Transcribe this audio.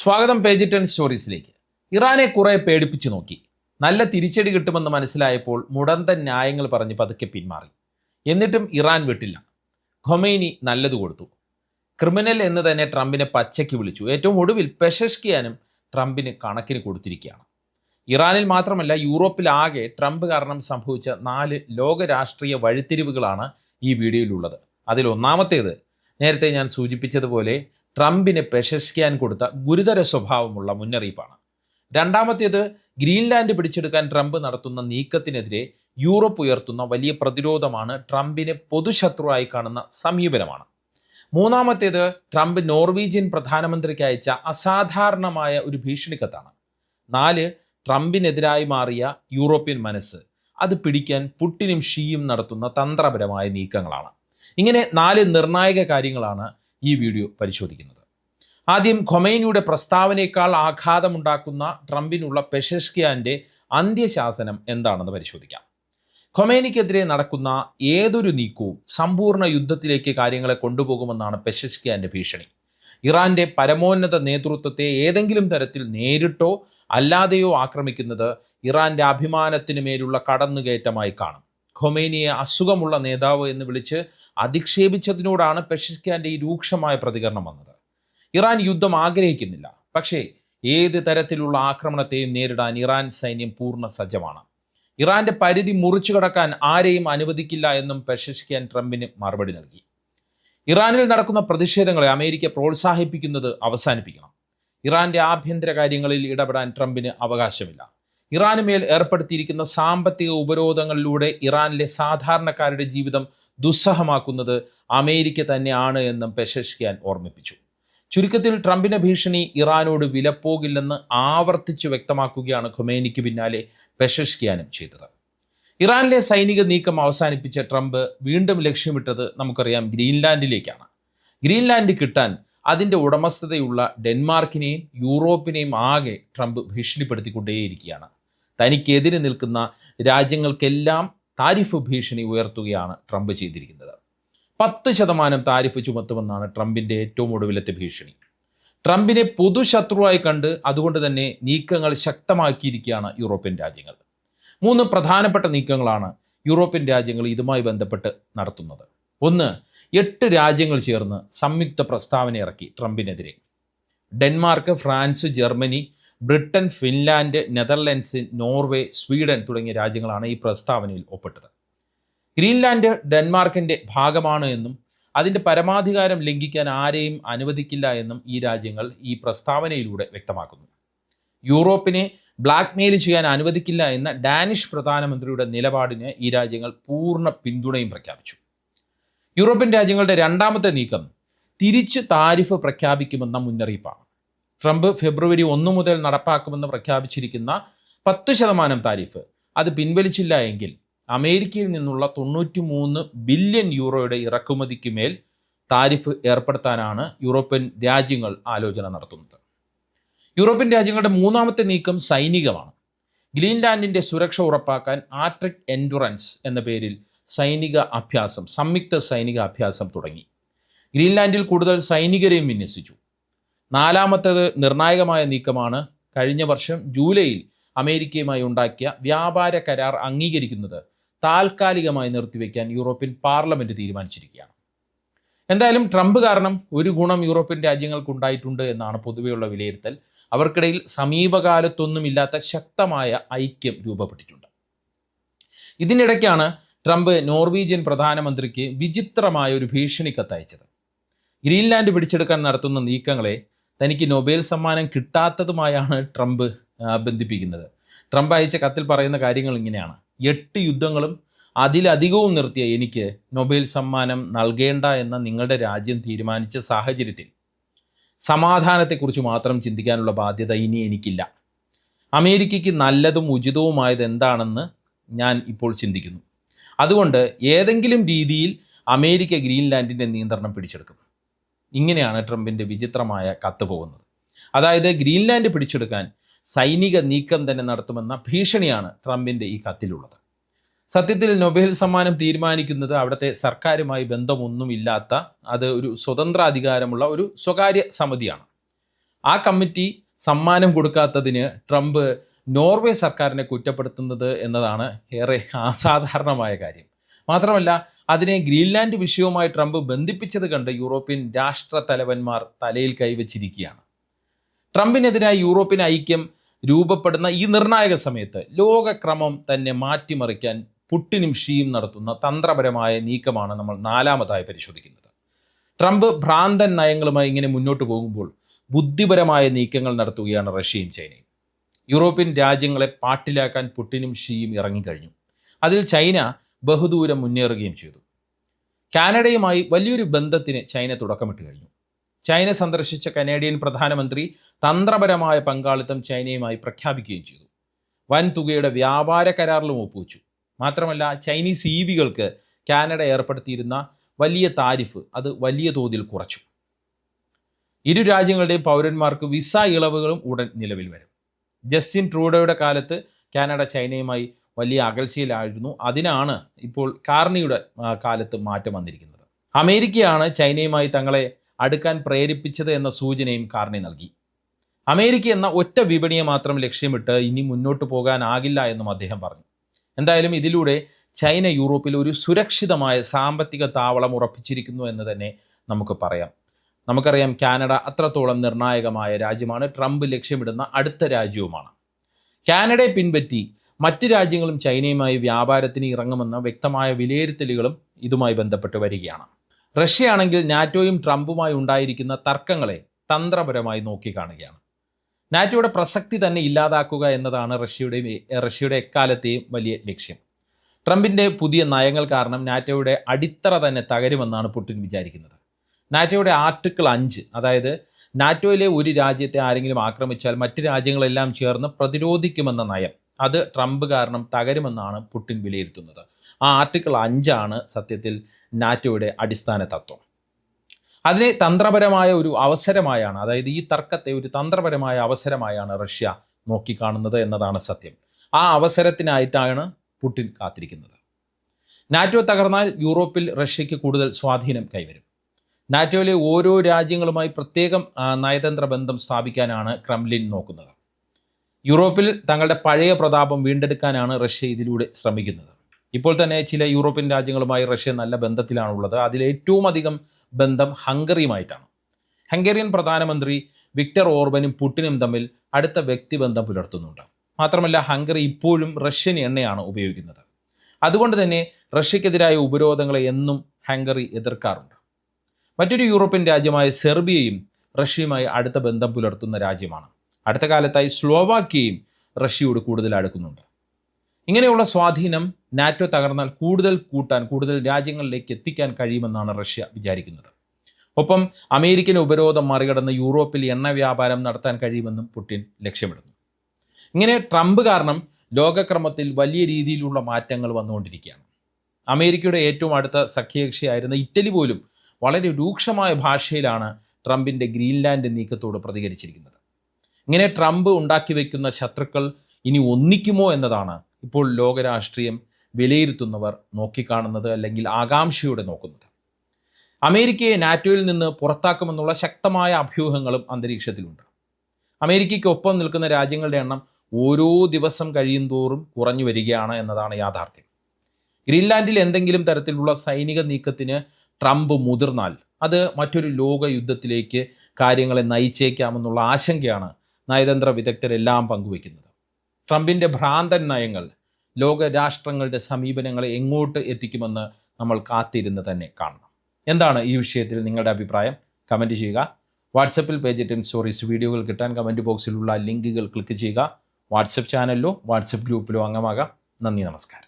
സ്വാഗതം page ten സ്റ്റോറീസിലേക്ക്. ഇറാനെ കുറെ പേടിപ്പിച്ച് നോക്കി. നല്ല തിരിച്ചടി കിട്ടുമെന്ന് മനസ്സിലായപ്പോൾ മുടന്തൻ ന്യായങ്ങൾ പറഞ്ഞ് പതുക്കെ പിന്മാറി. എന്നിട്ടും ഇറാൻ വിട്ടില്ല. ഖൊമൈനി നല്ലത് കൊടുത്തു. ക്രിമിനൽ എന്ന് തന്നെ ട്രംപിനെ പച്ചയ്ക്ക് വിളിച്ചു. ഏറ്റവും ഒടുവിൽ പെഷഷ്കിയാനും ട്രംപിന് കണക്കിന് കൊടുത്തിരിക്കുകയാണ്. ഇറാനിൽ മാത്രമല്ല യൂറോപ്പിലാകെ ട്രംപ് കാരണം സംഭവിച്ച നാല് ലോക രാഷ്ട്രീയ വഴിത്തിരിവുകളാണ് ഈ വീഡിയോയിലുള്ളത്. അതിൽ ഒന്നാമത്തേത് നേരത്തെ ഞാൻ സൂചിപ്പിച്ചതുപോലെ ട്രംപിന് പ്രശസിക്കാൻ കൊടുത്ത ഗുരുതര സ്വഭാവമുള്ള മുന്നറിയിപ്പാണ്. രണ്ടാമത്തേത് ഗ്രീൻലാൻഡ് പിടിച്ചെടുക്കാൻ ട്രംപ് നടത്തുന്ന നീക്കത്തിനെതിരെ യൂറോപ്പ് ഉയർത്തുന്ന വലിയ പ്രതിരോധമാണ് ട്രംപിനെ പൊതുശത്രുവായി കാണുന്ന സമീപനമാണ്. മൂന്നാമത്തേത് ട്രംപ് നോർവീജിയൻ പ്രധാനമന്ത്രിക്ക് അയച്ച അസാധാരണമായ ഒരു ഭീഷണിക്കത്താണ്. നാല് ട്രംപിനെതിരായി മാറിയ യൂറോപ്യൻ മനസ്സ് അത് പിടിക്കാൻ പുട്ടിനും ഷീയും നടത്തുന്ന തന്ത്രപരമായ നീക്കങ്ങളാണ്. ഇങ്ങനെ നാല് നിർണായക കാര്യങ്ങളാണ് ഈ വീഡിയോ പരിശോധിക്കുന്നത്. ആദ്യം ഖൊമൈനിയുടെ പ്രസ്താവനയേക്കാൾ ആഘാതമുണ്ടാക്കുന്ന ട്രംപിനുള്ള പെഷഷ്കിയാന്റെ അന്ത്യശാസനം എന്താണെന്ന് പരിശോധിക്കാം. ഖൊമൈനിക്കെതിരെ നടക്കുന്ന ഏതൊരു നീക്കവും സമ്പൂർണ യുദ്ധത്തിലേക്ക് കാര്യങ്ങളെ കൊണ്ടുപോകുമെന്നാണ് പെഷഷ്കിയാന്റെ ഭീഷണി. ഇറാന്റെ പരമോന്നത നേതൃത്വത്തെ ഏതെങ്കിലും തരത്തിൽ നേരിട്ടോ അല്ലാതെയോ ആക്രമിക്കുന്നത് ഇറാന്റെ അഭിമാനത്തിന് മേലുള്ള കടന്നുകയറ്റമായി കാണും. ഖൊമേനിയെ അസുഖമുള്ള നേതാവ് എന്ന് വിളിച്ച് അധിക്ഷേപിച്ചതിനോടാണ് പെഷഷ്കിയാന്റെ ഈ രൂക്ഷമായ പ്രതികരണം വന്നത്. ഇറാൻ യുദ്ധം ആഗ്രഹിക്കുന്നില്ല. പക്ഷേ ഏത് തരത്തിലുള്ള ആക്രമണത്തെയും നേരിടാൻ ഇറാൻ സൈന്യം പൂർണ സജ്ജമാണ്. ഇറാന്റെ പരിധി മുറിച്ചു കടക്കാൻ ആരെയും അനുവദിക്കില്ല എന്നും പെഷഷ്കിയാൻ ട്രംപിന് മറുപടി നൽകി. ഇറാനിൽ നടക്കുന്ന പ്രതിഷേധങ്ങളെ അമേരിക്ക പ്രോത്സാഹിപ്പിക്കുന്നത് അവസാനിപ്പിക്കണം. ഇറാന്റെ ആഭ്യന്തര കാര്യങ്ങളിൽ ഇടപെടാൻ ട്രംപിന് അവകാശമില്ല. ഇറാന് മേൽ ഏർപ്പെടുത്തിയിരിക്കുന്ന സാമ്പത്തിക ഉപരോധങ്ങളിലൂടെ ഇറാനിലെ സാധാരണക്കാരുടെ ജീവിതം ദുസ്സഹമാക്കുന്നത് അമേരിക്ക തന്നെയാണ് എന്നും പെഷഷ്കിയാൻ ഓർമ്മിപ്പിച്ചു. ചുരുക്കത്തിൽ ട്രംപിന്റെ ഭീഷണി ഇറാനോട് വിലപ്പോകില്ലെന്ന് ആവർത്തിച്ചു വ്യക്തമാക്കുകയാണ് ഖൊമേനിക്ക് പിന്നാലെ പെഷഷ്കിയാനും ചെയ്തത്. ഇറാനിലെ സൈനിക നീക്കം അവസാനിപ്പിച്ച ട്രംപ് വീണ്ടും ലക്ഷ്യമിട്ടത് നമുക്കറിയാം ഗ്രീൻലാൻഡിലേക്കാണ്. ഗ്രീൻലാൻഡ് കിട്ടാൻ അതിന്റെ ഉടമസ്ഥതയുള്ള ഡെൻമാർക്കിനെയും യൂറോപ്പിനെയും ആകെ ട്രംപ് ഭീഷണിപ്പെടുത്തിക്കൊണ്ടേയിരിക്കുകയാണ്. തനിക്കെതിരെ നിൽക്കുന്ന രാജ്യങ്ങൾക്കെല്ലാം താരിഫ് ഭീഷണി ഉയർത്തുകയാണ് ട്രംപ് ചെയ്തിരിക്കുന്നത്. പത്ത് ശതമാനം താരിഫ് ചുമത്തുമെന്നാണ് ട്രംപിന്റെ ഏറ്റവും ഒടുവിലത്തെ ഭീഷണി. ട്രംപിനെ പൊതുശത്രുവായി കണ്ട് അതുകൊണ്ട് തന്നെ നീക്കങ്ങൾ ശക്തമാക്കിയിരിക്കുകയാണ് യൂറോപ്യൻ രാജ്യങ്ങൾ. മൂന്ന് പ്രധാനപ്പെട്ട നീക്കങ്ങളാണ് യൂറോപ്യൻ രാജ്യങ്ങൾ ഇതുമായി ബന്ധപ്പെട്ട് നടത്തുന്നത്. ഒന്ന് എട്ട് രാജ്യങ്ങൾ ചേർന്ന് സംയുക്ത പ്രസ്താവന ഇറക്കി ട്രംപിനെതിരെ. Denmark France Germany Britain Finland Netherlands Norway Sweden തുടങ്ങിയ രാജ്യങ്ങളാണ് ഈ പ്രസ്താവനയിൽ ഒപ്പിട്ടത്. ഗ്രീൻലാൻഡ് ഡെൻമാർക്കിന്റെ ഭാഗമാണ് എന്നും അതിന്റെ പരമാധികാരം ലംഘിക്കാൻ ആരെയും അനുവദിക്കില്ല എന്നും ഈ രാജ്യങ്ങൾ ഈ പ്രസ്താവനയിലൂടെ വ്യക്തമാക്കുന്നു. യൂറോപ്പിനെ ബ്ലാക്ക്മെയിൽ ചെയ്യാൻ അനുവദിക്കില്ല എന്ന ഡാനിഷ് പ്രധാനമന്ത്രിയുടെ നിലപാടിന് ഈ രാജ്യങ്ങൾ പൂർണ പിന്തുണയും പ്രഖ്യാപിച്ചു. യൂറോപ്യൻ രാജ്യങ്ങളുടെ രണ്ടാമത്തെ നീക്കം തിരിച്ച് താരിഫ് പ്രഖ്യാപിക്കുമെന്ന മുന്നറിയിപ്പാണ്. ട്രംപ് ഫെബ്രുവരി ഒന്ന് മുതൽ നടപ്പാക്കുമെന്ന് പ്രഖ്യാപിച്ചിരിക്കുന്ന പത്ത് ശതമാനം താരിഫ്. അത് പിൻവലിച്ചില്ല എങ്കിൽ അമേരിക്കയിൽ നിന്നുള്ള തൊണ്ണൂറ്റി മൂന്ന് ബില്യൺ യൂറോയുടെ ഇറക്കുമതിക്ക് മേൽ താരിഫ് ഏർപ്പെടുത്താനാണ് യൂറോപ്യൻ രാജ്യങ്ങൾ ആലോചന നടത്തുന്നത്. യൂറോപ്യൻ രാജ്യങ്ങളുടെ മൂന്നാമത്തെ നീക്കം സൈനികമാണ്. ഗ്രീൻലാൻഡിന്റെ സുരക്ഷ ഉറപ്പാക്കാൻ ആട്രിക് എൻഡുറൻസ് എന്ന പേരിൽ സൈനിക അഭ്യാസം സംയുക്ത സൈനിക അഭ്യാസം തുടങ്ങി. ഗ്രീൻലാൻഡിൽ കൂടുതൽ സൈനികരെയും വിന്യസിച്ചു. നാലാമത്തേത് നിർണായകമായ നീക്കമാണ് കഴിഞ്ഞ വർഷം ജൂലൈയിൽ അമേരിക്കയുമായി ഉണ്ടാക്കിയ വ്യാപാര കരാർ അംഗീകരിക്കുന്നത് താൽക്കാലികമായി നിർത്തിവെക്കാൻ യൂറോപ്യൻ പാർലമെന്റ് തീരുമാനിച്ചിരിക്കുകയാണ്. എന്തായാലും ട്രംപ് കാരണം ഒരു ഗുണം യൂറോപ്യൻ രാജ്യങ്ങൾക്ക് ഉണ്ടായിട്ടുണ്ട് എന്നാണ് പൊതുവെയുള്ള വിലയിരുത്തൽ. അവർക്കിടയിൽ സമീപകാലത്തൊന്നുമില്ലാത്ത ശക്തമായ ഐക്യം രൂപപ്പെട്ടിട്ടുണ്ട്. ഇതിനിടയ്ക്കാണ് ട്രംപ് നോർവീജിയൻ പ്രധാനമന്ത്രിക്ക് വിചിത്രമായ ഒരു ഭീഷണി കത്തയച്ചത് ഗ്രീൻലാൻഡ് പിടിച്ചെടുക്കാൻ നടത്തുന്ന നീക്കങ്ങളെ തനിക്ക് നൊബേൽ സമ്മാനം കിട്ടാത്തതുമായാണ് ട്രംപ് ബന്ധിപ്പിക്കുന്നത്. ട്രംപ് അയച്ച കത്തിൽ പറയുന്ന കാര്യങ്ങൾ ഇങ്ങനെയാണ്. എട്ട് യുദ്ധങ്ങളും അതിലധികവും നിർത്തിയ എനിക്ക് നൊബേൽ സമ്മാനം നൽകേണ്ട എന്ന നിങ്ങളുടെ രാജ്യം തീരുമാനിച്ച സാഹചര്യത്തിൽ സമാധാനത്തെക്കുറിച്ച് മാത്രം ചിന്തിക്കാനുള്ള ബാധ്യത ഇനി എനിക്കില്ല. അമേരിക്കയ്ക്ക് നല്ലതും ഉചിതവുമായത് എന്താണെന്ന് ഞാൻ ഇപ്പോൾ ചിന്തിക്കുന്നു. അതുകൊണ്ട് ഏതെങ്കിലും രീതിയിൽ അമേരിക്ക ഗ്രീൻലാൻഡിന്റെ നിയന്ത്രണം പിടിച്ചെടുക്കും. ഇങ്ങനെയാണ് ട്രംപിന്റെ വിചിത്രമായ കത്ത് പോകുന്നത്. അതായത് ഗ്രീൻലാൻഡ് പിടിച്ചെടുക്കാൻ സൈനിക നീക്കം തന്നെ നടത്തുമെന്ന ഭീഷണിയാണ് ട്രംപിന്റെ ഈ കത്തിലുള്ളത്. സത്യത്തിൽ നൊബേൽ സമ്മാനം തീരുമാനിക്കുന്നത് അവിടുത്തെ സർക്കാരുമായി ബന്ധമൊന്നുമില്ലാത്ത അത് ഒരു സ്വതന്ത്രാധികാരമുള്ള ഒരു സ്വകാര്യ സമിതിയാണ്. ആ കമ്മിറ്റി സമ്മാനം കൊടുക്കാത്തതിന് ട്രംപ് നോർവേ സർക്കാരിനെ കുറ്റപ്പെടുത്തുന്നത് എന്നതാണ് ഏറെ അസാധാരണമായ കാര്യം. മാത്രമല്ല അതിനെ ഗ്രീൻലാൻഡ് വിഷയവുമായി ട്രംപ് ബന്ധിപ്പിച്ചത് കണ്ട് യൂറോപ്യൻ രാഷ്ട്ര തലവന്മാർ തലയിൽ കൈവച്ചിരിക്കുകയാണ്. ട്രംപിനെതിരായി യൂറോപ്യൻ ഐക്യം രൂപപ്പെടുന്ന ഈ നിർണായക സമയത്ത് ലോകക്രമം തന്നെ മാറ്റിമറിക്കാൻ പുട്ടിനും ഷീയും നടത്തുന്ന തന്ത്രപരമായ നീക്കമാണ് നമ്മൾ നാലാമതായി പരിശോധിക്കുന്നത്. ട്രംപ് ഭ്രാന്തൻ നയങ്ങളുമായി ഇങ്ങനെ മുന്നോട്ട് പോകുമ്പോൾ ബുദ്ധിപരമായ നീക്കങ്ങൾ നടത്തുകയാണ് റഷ്യയും ചൈനയും. യൂറോപ്യൻ രാജ്യങ്ങളെ പാട്ടിലാക്കാൻ പുട്ടിനും ഷീയും ഇറങ്ങിക്കഴിഞ്ഞു. അതിൽ ചൈന ബഹുദൂരം മുന്നേറുകയും ചെയ്തു. കാനഡയുമായി വലിയൊരു ബന്ധത്തിന് ചൈന തുടക്കമിട്ട് കഴിഞ്ഞു. ചൈന സന്ദർശിച്ച കനേഡിയൻ പ്രധാനമന്ത്രി തന്ത്രപരമായ പങ്കാളിത്തം ചൈനയുമായി പ്രഖ്യാപിക്കുകയും ചെയ്തു. വൻ തുകയുടെ വ്യാപാര കരാറിലും ഒപ്പുവെച്ചു. മാത്രമല്ല ചൈനീസ് ഈവികൾക്ക് കാനഡ ഏർപ്പെടുത്തിയിരുന്ന വലിയ താരിഫ് അത് വലിയ തോതിൽ കുറച്ചു. ഇരു രാജ്യങ്ങളുടെയും പൗരന്മാർക്ക് വിസ ഇളവുകളും ഉടൻ നിലവിൽ വരും. ജസ്റ്റിൻ ട്രൂഡോയുടെ കാലത്ത് കാനഡ ചൈനയുമായി വലിയ അകൽച്ചയിലായിരുന്നു. അതിനാണ് ഇപ്പോൾ കാർണിയുടെ കാലത്ത് മാറ്റം വന്നിരിക്കുന്നത്. അമേരിക്കയാണ് ചൈനയുമായി തങ്ങളെ അടുക്കാൻ പ്രേരിപ്പിച്ചത് എന്ന സൂചനയും കാർണി നൽകി. അമേരിക്ക എന്ന ഒറ്റ വിപണിയെ മാത്രം ലക്ഷ്യമിട്ട് ഇനി മുന്നോട്ട് പോകാനാകില്ല എന്നും അദ്ദേഹം പറഞ്ഞു. എന്തായാലും ഇതിലൂടെ ചൈന യൂറോപ്പിൽ ഒരു സുരക്ഷിതമായ സാമ്പത്തിക താവളം ഉറപ്പിച്ചിരിക്കുന്നു എന്ന് തന്നെ നമുക്ക് പറയാം. നമുക്കറിയാം കാനഡ അത്രത്തോളം നിർണായകമായ രാജ്യമാണ്. ട്രംപ് ലക്ഷ്യമിടുന്ന അടുത്ത രാജ്യവുമാണ്. കാനഡയെ പിൻപറ്റി മറ്റ് രാജ്യങ്ങളും ചൈനയുമായി വ്യാപാരത്തിന് ഇറങ്ങുമെന്ന വ്യക്തമായ വിലയിരുത്തലുകളും ഇതുമായി ബന്ധപ്പെട്ട് വരികയാണ്. റഷ്യയാണെങ്കിൽ നാറ്റോയും ട്രംപുമായി ഉണ്ടായിരിക്കുന്ന തർക്കങ്ങളെ തന്ത്രപരമായി നോക്കിക്കാണുകയാണ്. നാറ്റോയുടെ പ്രസക്തി തന്നെ ഇല്ലാതാക്കുക എന്നതാണ് റഷ്യയുടെ റഷ്യയുടെ എക്കാലത്തെയും വലിയ ലക്ഷ്യം. ട്രംപിന്റെ പുതിയ നയങ്ങൾ കാരണം നാറ്റോയുടെ അടിത്തറ തന്നെ തകരുമെന്നാണ് പുടിൻ വിചാരിക്കുന്നത്. നാറ്റോയുടെ ആർട്ടിക്കിൾ അഞ്ച് അതായത് നാറ്റോയിലെ ഒരു രാജ്യത്തെ ആരെങ്കിലും ആക്രമിച്ചാൽ മറ്റ് രാജ്യങ്ങളെല്ലാം ചേർന്ന് പ്രതിരോധിക്കുമെന്ന നയം. അത് ട്രംപ് കാരണം തകരുമെന്നാണ് പുടിൻ വിലയിരുത്തുന്നത്. ആ ആർട്ടിക്കിൾ അഞ്ചാണ് സത്യത്തിൽ നാറ്റോയുടെ അടിസ്ഥാന തത്വം. അതിനെ തന്ത്രപരമായ ഒരു അവസരമായാണ് അതായത് ഈ തർക്കത്തെ ഒരു തന്ത്രപരമായ അവസരമായാണ് റഷ്യ നോക്കിക്കാണുന്നത് എന്നതാണ് സത്യം. ആ അവസരത്തിനായിട്ടാണ് പുടിൻ കാത്തിരിക്കുന്നത്. നാറ്റോ തകർന്നാൽ യൂറോപ്പിൽ റഷ്യയ്ക്ക് കൂടുതൽ സ്വാധീനം കൈവരും. നാറ്റോയിലെ ഓരോ രാജ്യങ്ങളുമായി പ്രത്യേകം നയതന്ത്ര ബന്ധം സ്ഥാപിക്കാനാണ് ക്രംലിൻ നോക്കുന്നത്. യൂറോപ്പിൽ തങ്ങളുടെ പഴയ പ്രതാപം വീണ്ടെടുക്കാനാണ് റഷ്യ ഇതിലൂടെ ശ്രമിക്കുന്നത്. ഇപ്പോൾ തന്നെ ചില യൂറോപ്യൻ രാജ്യങ്ങളുമായി റഷ്യ നല്ല ബന്ധത്തിലാണുള്ളത്. അതിലേറ്റവും അധികം ബന്ധം ഹംഗറിയുമായിട്ടാണ്. ഹംഗേറിയൻ പ്രധാനമന്ത്രി വിക്ടർ ഓർബനും പുട്ടിനും തമ്മിൽ അടുത്ത വ്യക്തിബന്ധം പുലർത്തുന്നുണ്ട്. മാത്രമല്ല ഹംഗറി ഇപ്പോഴും റഷ്യൻ എണ്ണയാണ് ഉപയോഗിക്കുന്നത്. അതുകൊണ്ട് തന്നെ റഷ്യക്കെതിരായ ഉപരോധങ്ങളെ എന്നും ഹംഗറി എതിർക്കാറുണ്ട്. മറ്റൊരു യൂറോപ്യൻ രാജ്യമായ സെർബിയയും റഷ്യയുമായി അടുത്ത ബന്ധം പുലർത്തുന്ന രാജ്യമാണ്. അടുത്ത കാലത്തായി സ്ലോവാക്യയും റഷ്യയോട് കൂടുതൽ അടുക്കുന്നുണ്ട്. ഇങ്ങനെയുള്ള സ്വാധീനം നാറ്റോ തകർന്നാൽ കൂടുതൽ കൂട്ടാൻ കൂടുതൽ രാജ്യങ്ങളിലേക്ക് എത്തിക്കാൻ കഴിയുമെന്നാണ് റഷ്യ വിചാരിക്കുന്നത്. ഒപ്പം അമേരിക്കൻ ഉപരോധം മറികടന്ന് യൂറോപ്പിൽ എണ്ണ വ്യാപാരം നടത്താൻ കഴിയുമെന്നും പുടിൻ ലക്ഷ്യമിടുന്നു. ഇങ്ങനെ ട്രംപ് കാരണം ലോകക്രമത്തിൽ വലിയ രീതിയിലുള്ള മാറ്റങ്ങൾ വന്നുകൊണ്ടിരിക്കുകയാണ്. അമേരിക്കയുടെ ഏറ്റവും അടുത്ത സഖ്യകക്ഷിയായിരുന്ന ഇറ്റലി പോലും വളരെ രൂക്ഷമായ ഭാഷയിലാണ് ട്രംപിന്റെ ഗ്രീൻലാൻഡ് നീക്കത്തോട് പ്രതികരിച്ചിരിക്കുന്നത്. ഇങ്ങനെ ട്രംപ് ഉണ്ടാക്കി വയ്ക്കുന്ന ശത്രുക്കൾ ഇനി ഒന്നിക്കുമോ എന്നതാണ് ഇപ്പോൾ ലോകരാഷ്ട്രീയം വിലയിരുത്തുന്നവർ നോക്കിക്കാണുന്നത് അല്ലെങ്കിൽ ആകാംക്ഷയോടെ നോക്കുന്നത്. അമേരിക്കയെ നാറ്റോയിൽ നിന്ന് പുറത്താക്കുമെന്നുള്ള ശക്തമായ അഭ്യൂഹങ്ങളും അന്തരീക്ഷത്തിലുണ്ട്. അമേരിക്കയ്ക്കൊപ്പം നിൽക്കുന്ന രാജ്യങ്ങളുടെ എണ്ണം ഓരോ ദിവസം കഴിയും തോറും കുറഞ്ഞു വരികയാണ് എന്നതാണ് യാഥാർത്ഥ്യം. ഗ്രീൻലാൻഡിൽ എന്തെങ്കിലും തരത്തിലുള്ള സൈനിക നീക്കത്തിന് ട്രംപ് മുതിർന്നാൽ അത് മറ്റൊരു ലോക യുദ്ധത്തിലേക്ക് കാര്യങ്ങളെ നയിച്ചേക്കാമെന്നുള്ള ആശങ്കയാണ് നയതന്ത്ര വിദഗ്ധരെല്ലാം പങ്കുവെക്കുന്നത് ട്രംപിന്റെ ഭ്രാന്തൻ നയങ്ങൾ ലോകരാഷ്ട്രങ്ങളുടെ സമീപനങ്ങളെ എങ്ങോട്ട് എത്തിക്കുമെന്ന് നമ്മൾ കാത്തിരുന്ന് തന്നെ കാണണം. എന്താണ് ഈ വിഷയത്തിൽ നിങ്ങളുടെ അഭിപ്രായം? കമന്റ് ചെയ്യുക. വാട്സപ്പിൽ പേജ് ടെൻ സ്റ്റോറീസ് വീഡിയോകൾ കിട്ടാൻ കമന്റ് ബോക്സിലുള്ള ലിങ്കുകൾ ക്ലിക്ക് ചെയ്യുക. വാട്സപ്പ് ചാനലിലോ വാട്സപ്പ് ഗ്രൂപ്പിലോ അംഗമാകാം. നന്ദി നമസ്കാരം.